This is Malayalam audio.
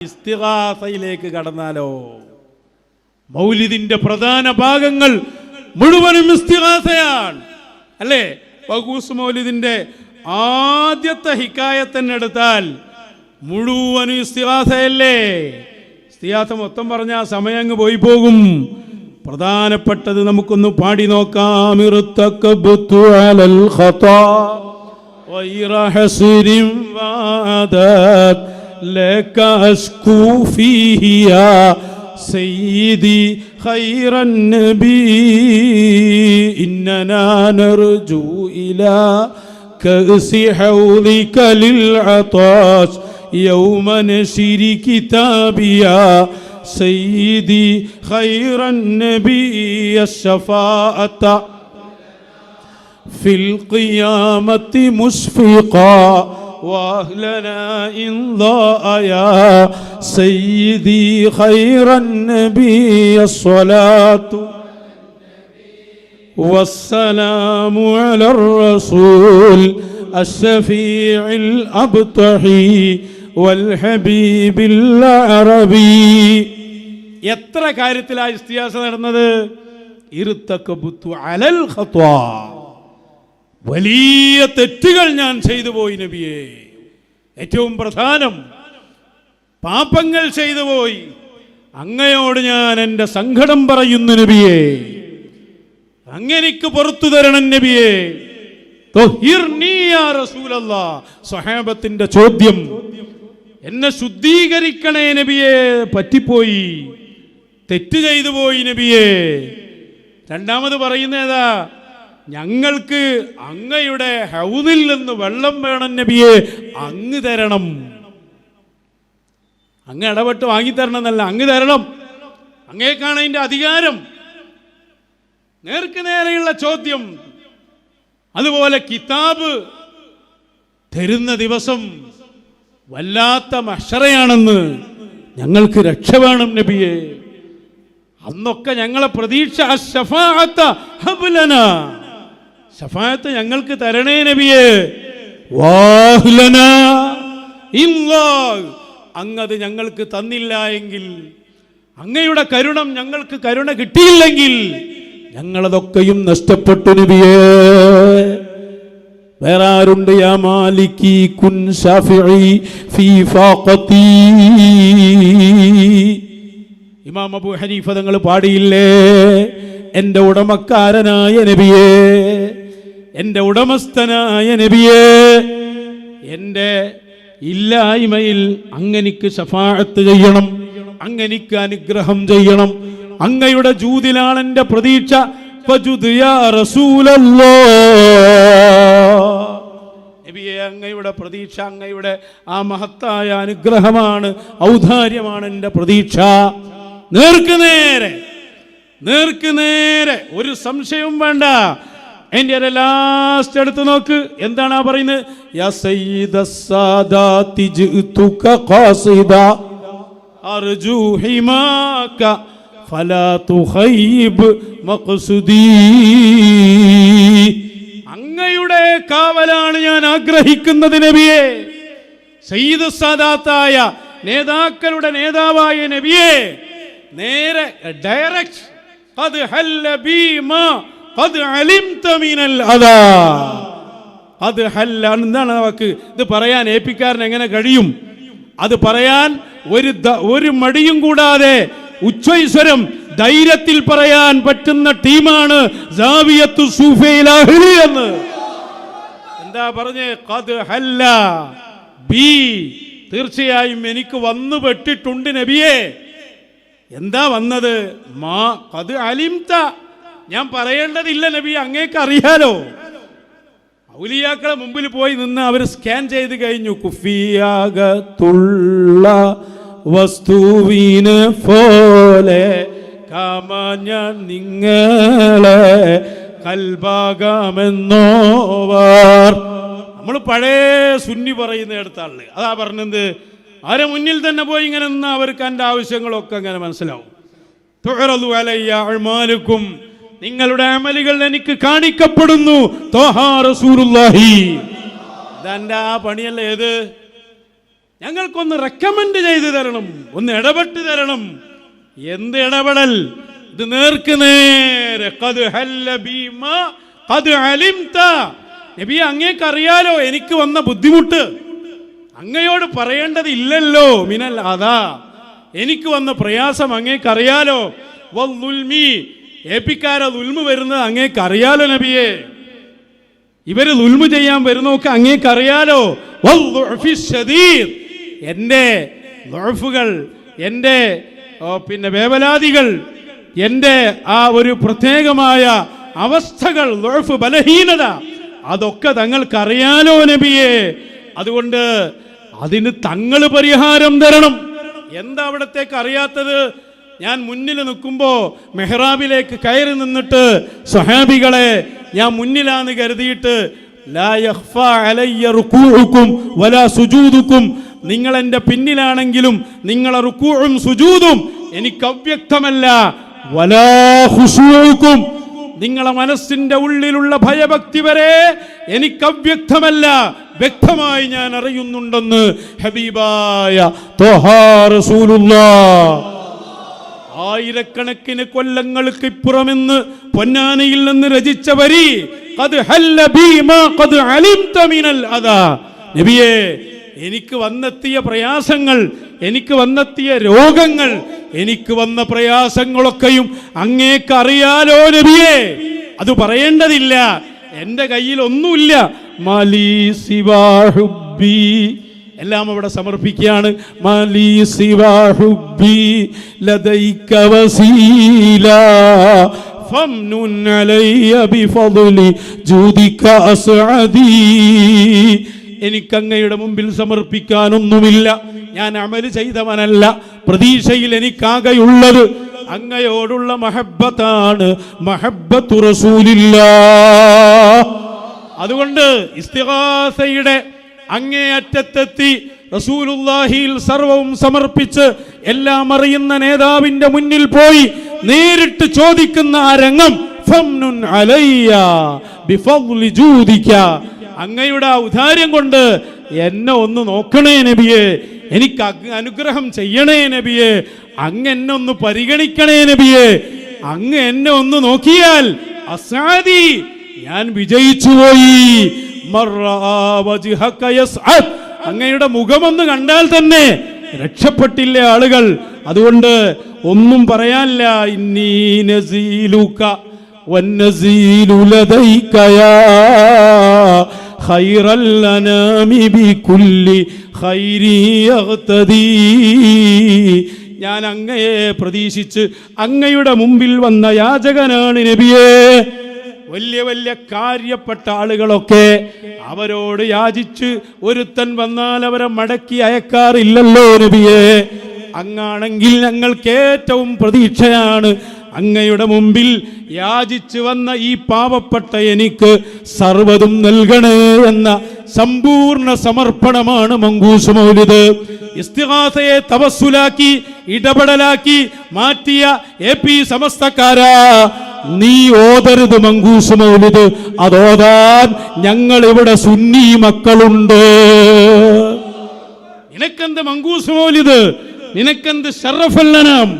ഇസ്തിഹാസയിലേക്ക് കടന്നാലോ? മൗലിദിന്റെ പ്രധാന ഭാഗങ്ങൾ മുഴുവനും ഇസ്തിഹാസയാണ് അല്ലേ? ബഹൂസ് മൗലിദിന്റെ ആദ്യത്തെ ഹിക്കായത്തന്നെ എടുത്താൽ മുഴുവനും ഇസ്തിഹാസയല്ലേ ഇസ്തിഹാസ മൊത്തം പറഞ്ഞ സമയം അങ്ങ് പോയി പോകും. പ്രധാനപ്പെട്ടത് നമുക്കൊന്ന് പാടി നോക്കാം. ഇറുത്തക്കബുത്തു لك أشكو فيه يا سيدي خير النبي. إننا نرجو إلى كأس حوضك للعطاش. يوم نشر كتاب يا سيدي خير النبي. الشفاعة في القيامة مشفقا وأهلنا إن ضاء يا سيدي خير النبي الصلاة والسلام على الرسول الشفيع الأبطحي والحبيب العربي എത്ര കാര്യത്തിലാ ഇസ്തിയാസ നടന്നത് ഇരുത്തക്കബുത്തു അലൽ ഖത്വാ വലിയ തെറ്റുകൾ ഞാൻ ചെയ്തു പോയി നബിയെ. ഏറ്റവും പ്രധാനം പാപങ്ങൾ ചെയ്തു പോയി. അങ്ങയോട് ഞാൻ എന്റെ സങ്കടം പറയുന്നു നബിയെ. അങ്ങനിക്ക് പുറത്തു തരണം നബിയെ. സ്വഹാബത്തിന്റെ ചോദ്യം എന്നെ ശുദ്ധീകരിക്കണേ നബിയെ. പറ്റിപ്പോയി. തെറ്റ് ചെയ്തു പോയി നബിയെ. രണ്ടാമത് പറയുന്നേതാ? ഞങ്ങൾക്ക് അങ്ങയുടെ ഹൗദിൽ നിന്ന് വെള്ളം വേണം നബിയെ അങ്ങ് തരണം. അങ്ങ് ഇടപെട്ട് വാങ്ങിത്തരണം എന്നല്ല അങ്ങ് തരണം. അങ്ങേക്കാണ് അതിന്റെ അധികാരം. നേർക്ക് നേരെയുള്ള ചോദ്യം അതുപോലെ കിതാബ് തരുന്ന ദിവസം വല്ലാത്ത മഷറയാണെന്ന് ഞങ്ങൾക്ക് രക്ഷ വേണം നബിയെ. അന്നൊക്കെ ഞങ്ങളെ പ്രതീക്ഷ ഹബ്ലന. ശഫാഅത്ത് ഞങ്ങൾക്ക് തരണേ നബിയെ. അങ്ങത് ഞങ്ങൾക്ക് തന്നില്ല എങ്കിൽ അങ്ങയുടെ കരുണം ഞങ്ങൾക്ക് കരുണ കിട്ടിയില്ലെങ്കിൽ ഞങ്ങളതൊക്കെയും നഷ്ടപ്പെട്ടു നബിയേ. വേറെ ആരുണ്ട്? യാ മാലിക്കി കുൻ ഷാഫിഇ ഫീ ഫാഖതി ഇമാം അബു ഹനീഫ തങ്ങൾ പാടിയില്ലേ? എന്റെ ഉടമക്കാരനായ നബിയേ. എന്റെ ഉടമസ്ഥനായ നബിയേ എന്റെ ഇല്ലായ്മയിൽ അങ്ങനിക്ക് ശഫാഅത്ത് ചെയ്യണം അങ്ങനിക്ക് അനുഗ്രഹം ചെയ്യണം. അങ്ങയുടെ ജൂതിലാണ് എന്റെ പ്രതീക്ഷ. അങ്ങയുടെ പ്രതീക്ഷ അങ്ങയുടെ ആ മഹത്തായ അനുഗ്രഹമാണ് ഔദാര്യമാണ് എന്റെ പ്രതീക്ഷ. നേർക്ക് നേരെ നേർക്ക് നേരെ ഒരു സംശയവും വേണ്ട. എൻ്റെ ഒരു ലാസ്റ്റ് എടുത്ത് നോക്ക് എന്താണ് ആ പറയുന്നത് യാ സയ്യിദ സാദാതി ജിഅ്തുക ഖാസിദ അർജു ഹിമാക ഫലാ തുഖയ്യിബ് മഖ്സുദീ അങ്ങയുടെ കാവലാണ് ഞാൻ ആഗ്രഹിക്കുന്നത് നബിയെ സയ്യിദ് സാദാത്തായ നേതാക്കളുടെ നേതാവായ നബിയെ നേരെ ഡയറക്റ്റ് قد حل بي എന്താണ് വാക്ക് ഇത് പറയാൻ ഏപ്പിക്കാരൻ എങ്ങനെ കഴിയും? അത് പറയാൻ ഒരു ഒരു മടിയും കൂടാതെ ഉച്ചൈശ്വരം ധൈര്യത്തിൽ പറയാൻ പറ്റുന്ന ടീമാണ് എന്ന്. എന്താ പറഞ്ഞേ? ബി തീർച്ചയായും എനിക്ക് വന്നു പെട്ടിട്ടുണ്ട് നബിയെ. എന്താ വന്നത്? മാ അലിംത. ഞാൻ പറയേണ്ടതില്ല നബി അങ്ങേക്ക് അറിയാലോ. ഔലിയാക്കളെ മുമ്പിൽ പോയി നിന്ന് അവർ സ്കാൻ ചെയ്ത് കഴിഞ്ഞു. കുഫിയാകത്തുള്ള വസ്തുവിന് പോലെ കാമാഞ്ഞ നിങ്ങളെ കൽഭാകാമെന്നോവാർ നമ്മൾ പഴയ സുന്നി പറയുന്ന അടുത്താൾ. അതാ പറഞ്ഞത് ആരെ മുന്നിൽ തന്നെ പോയി ഇങ്ങനെ നിന്ന് അവർക്ക് എന്റെ ആവശ്യങ്ങളൊക്കെ അങ്ങനെ മനസ്സിലാവും. തുഴറതു അലയ്യ അഅ്മാലുക്കും നിങ്ങളുടെ അമലുകൾ എനിക്ക് കാണിക്കപ്പെടുന്നു. തന്റെ ആ പണിയല്ല ഏത് ഞങ്ങൾക്കൊന്ന് റെക്കമെൻഡ് ചെയ്തു തരണം. ഒന്ന് ഇടപെട്ട് തരണം. എന്ത് ഇടപെടൽ? ഇത് നേർക്ക് നേരെ. നബി അങ്ങേക്ക് അറിയാലോ എനിക്ക് വന്ന ബുദ്ധിമുട്ട്. അങ്ങയോട് പറയേണ്ടത് ഇല്ലല്ലോ മിനൽ അതാ എനിക്ക് വന്ന പ്രയാസം അങ്ങേക്ക് അറിയാലോ. വൽദുൽമി ഏപ്പിക്കാരെ ഉൽമ വരുന്നത് അങ്ങേക്ക് അറിയാലോ നബിയെ. ഇവർ ഉൽമു ചെയ്യാൻ വരുന്നൊക്കെ അങ്ങേക്ക് അറിയാലോ എന്റെ പിന്നെ വേവലാതികൾ എന്റെ ആ ഒരു പ്രത്യേകമായ അവസ്ഥകൾ ബലഹീനത അതൊക്കെ തങ്ങൾക്കറിയാലോ നബിയെ. അതുകൊണ്ട് അതിന് തങ്ങൾ പരിഹാരം തരണം. എന്താ അവിടത്തേക്ക് അറിയാത്തത്? ഞാൻ മുന്നിൽ നിൽക്കുമ്പോൾ മെഹ്റാബിലേക്ക് കയറി നിന്നിട്ട് സ്വഹാബികളെ ഞാൻ മുന്നിലാന്ന് കരുതിയിട്ട് നിങ്ങൾ എന്റെ പിന്നിലാണെങ്കിലും നിങ്ങളെ റുക്കൂഴും സുജൂദും എനിക്ക് അവ്യക്തമല്ല. വലാ ഖുശൂഉക്കും നിങ്ങളെ മനസ്സിന്റെ ഉള്ളിലുള്ള ഭയഭക്തി വരെ എനിക്ക് അവ്യക്തമല്ല. വ്യക്തമായി ഞാൻ അറിയുന്നുണ്ടെന്ന് ഹബീബായ തോഹാ റസൂലുള്ളാഹ് ആയിരക്കണക്കിന് കൊല്ലങ്ങൾക്ക് ഇപ്പുറമെന്ന് പൊന്നാനയിൽ നിന്ന് രചിച്ച വരി. നബിയേ എനിക്ക് വന്നെത്തിയ പ്രയാസങ്ങൾ എനിക്ക് വന്നെത്തിയ രോഗങ്ങൾ എനിക്ക് വന്ന പ്രയാസങ്ങളൊക്കെയും അങ്ങേക്ക് അറിയാലോ നബിയേ. അത് പറയേണ്ടതില്ല. എന്റെ കയ്യിൽ ഒന്നുമില്ല. മാലി സിവാ ഹുബ്ബി. എല്ലാം അവിടെ സമർപ്പിക്കുകയാണ്. എനിക്കങ്ങയുടെ മുമ്പിൽ സമർപ്പിക്കാനൊന്നുമില്ല. ഞാൻ അമൽ ചെയ്തവനല്ല. പ്രതീക്ഷയിൽ എനിക്കാകെയുള്ളത് അങ്ങയോടുള്ള മഹബത്താണ് മഹബത്തു റസൂലില്ലാ. അതുകൊണ്ട് ഇസ്തിഹാസയുടെ അങ്ങേയറ്റത്തെത്തി റസൂലുല്ലാഹിയിൽ സർവവും സമർപ്പിച്ച് എല്ലാം അറിയുന്ന നേതാവിന്റെ മുന്നിൽ പോയി നേരിട്ട് ചോദിക്കുന്ന ആ രംഗം അങ്ങയുടെ ആ ഉദാര്യം കൊണ്ട് എന്നെ ഒന്ന് നോക്കണേ നബിയെ എനിക്ക് അനുഗ്രഹം ചെയ്യണേ നബിയെ അങ്ങ് എന്നെ ഒന്ന് പരിഗണിക്കണേ നബിയെ അങ്ങ് എന്നെ ഒന്ന് നോക്കിയാൽ അസാദി ഞാൻ വിജയിച്ചു പോയി. അങ്ങയുടെ മുഖമൊന്ന് കണ്ടാൽ തന്നെ രക്ഷപ്പെട്ടില്ല ആളുകൾ അതുകൊണ്ട് ഒന്നും പറയാനില്ല ഇന്നീ നസീലുക والنزيل لديك يا خير الأنام بكل خير يغتدي ഞാൻ അങ്ങയെ പ്രതീക്ഷിച്ച് അങ്ങയുടെ മുമ്പിൽ വന്ന യാചകനാണ് നബിയേ വലിയ വലിയ കാര്യപ്പെട്ട ആളുകളൊക്കെ അവരോട് യാചിച്ച് ഒരുത്തൻ വന്നാൽ അവരെ മടക്കി അയക്കാറില്ലല്ലോ നബിയെ. അങ്ങാണെങ്കിൽ ഞങ്ങൾക്ക് ഏറ്റവും പ്രതീക്ഷയാണ് അങ്ങയുടെ മുമ്പിൽ യാചിച്ചു വന്ന ഈ പാവപ്പെട്ട എനിക്ക് സർവതും നൽകണേ എന്ന സമ്പൂർണ സമർപ്പണമാണ് മങ്കൂസ് മൗലിദ്. ഇസ്തിഹാസയെ തപസ്സുലാക്കി ഇടപെടലാക്കി മാറ്റിയ എ പി സമസ്തക്കാരാ. നീ ഓതരുത് മങ്കൂസ് മൗലിത് അതോതാൻ ഞങ്ങൾ ഇവിടെ സുന്നി മക്കളുണ്ട്. നിനക്കെന്ത് മങ്കൂസ് മൗലിത് നിനക്കെന്ത് ഷറഫല്ലനം